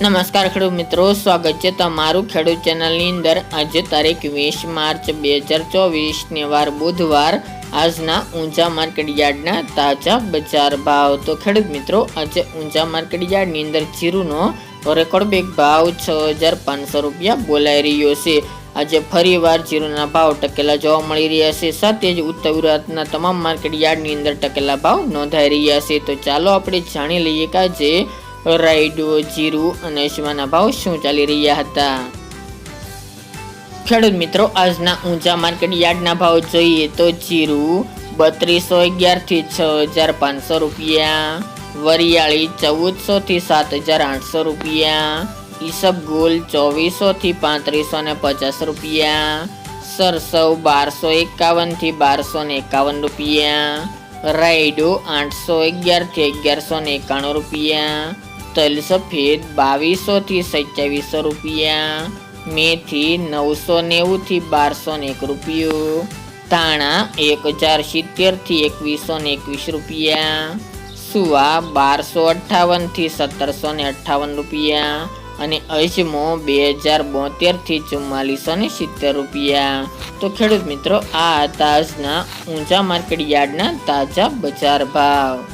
નમસ્કાર ખેડૂત મિત્રો, સ્વાગત છે તમારું ખેડૂત ચેનલની અંદર. આજે તારીખ વીસ માર્ચ બે હજાર ચોવીસને વાર બુધવાર. આજના ઊંચા માર્કેટ યાર્ડના તાજા બજાર ભાવ. તો ખેડૂત મિત્રો, આજે ઊંચા માર્કેટ યાર્ડની અંદર જીરુનો રેકોર્ડ બેગ ભાવ છ હજાર પાંચસો રૂપિયા બોલાઈ રહ્યો છે. આજે ફરીવાર જીરુના ભાવ ટકેલા જોવા મળી રહ્યા છે. સાથે જ ઉત્તર ગુજરાતના તમામ માર્કેટ યાર્ડની અંદર ટકેલા ભાવ નોંધાઈ રહ્યા છે. તો ચાલો આપણે જાણી લઈએ કે આજે રાઈડો જીરું અને અજમાના ભાવ શું ચાલી રહ્યા હતા? ખેડૂત મિત્રો, આજના ઊંચા માર્કેટ યાર્ડના ભાવ જોઈએ તો જીરું બત્રીસો અગિયારથી છ હજાર પાંચસો રૂપિયા, વરિયાળી ચૌદસો થી સાત હજાર આઠસો રૂપિયા ઈસબગુલ ચોવીસો થી પાંત્રીસો ને પચાસ રૂપિયા, સરસવ બારસો એકાવનથી બારસો ને એકાવન રૂપિયા, રાયડો આઠસો અગિયારથી અગિયારસો ને એકાણું રૂપિયા તલ સફેદ બાવીસો થી સત્યાવીસો રૂપિયા. મેથી નવસો નેવું થી બારસો ને એક રૂપિયું. ધાણા એક હજાર સિત્તેરથી એકવીસો ને એકવીસ રૂપિયા. સુવા બારસો અઠ્ઠાવનથી સત્તરસો ને અઠ્ઠાવન રૂપિયા. અને અજમો બે હજાર બોતેરથી ચુમ્માલીસો ને સિત્તેર રૂપિયા. તો ખેડૂત મિત્રો, આ હતા આજના ઊંચા માર્કેટ યાર્ડના તાજા બજાર ભાવ.